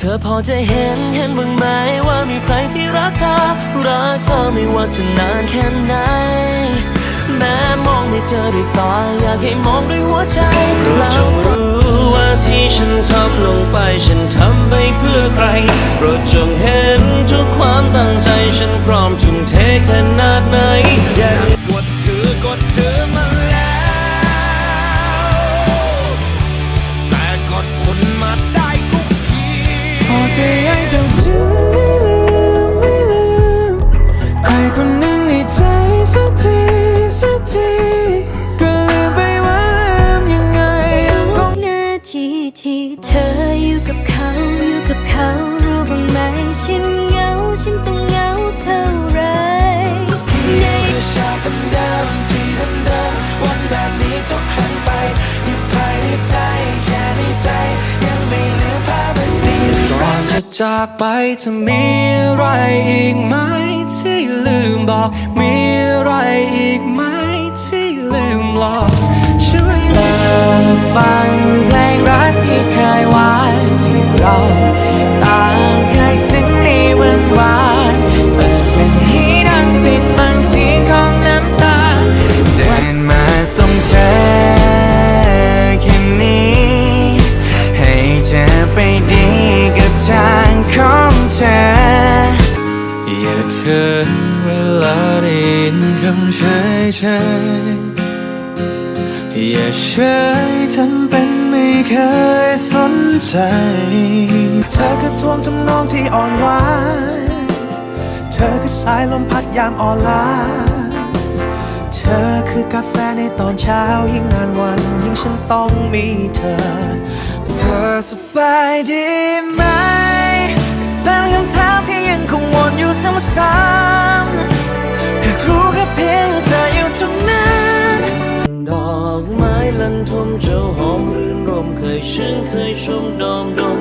เธอพอจะเห็นเห็นบ้างไหมว่ามีใครที่รักเธอ รักเธอไม่ว่าจะนานแค่ไหน แม้มองไม่เจอด้วยตาอยากให้มองด้วยหัวใจโปรดจงรู้ว่าที่ฉันทำลงไปฉันทำไปเพื่อใครโปรดจงเห็นทุกความตั้งใจฉันพร้อมทุ่มเทขนาดไหน ที่ใจสักทีสักทีก็ลืมไปว่าลืมยังไงยังคทุงนาทีที่เธออยู่กับเขาอยู่กับเขารู้บ้างไหมฉันเหงาฉันต้องเหงาเท่าไรในชาติเดิมที่เดิมวันแบบนี้ทุกครั้งไปอยู่ภายในใจแค่ในใจยังไม่ลืมภาพมันดีก่อนจะจากไปจะมีอะไรอีกไหม เขินเวลาได้ยินคำเฉยเฉยอย่าเฉยทำเป็นไม่เคยสนใจ เธอคือทวงทำนองที่อ่อนหวานเธอคือสายลมพัดยามอ่อนล้าเธอคือกาแฟในตอนเช้ายิ่งนานวัน ยิ่งฉันต้องมีเธอ เธอสบายดีไหม ทมเจ้าหอมรื่นรมเคยชื่นเคยชมดอมดม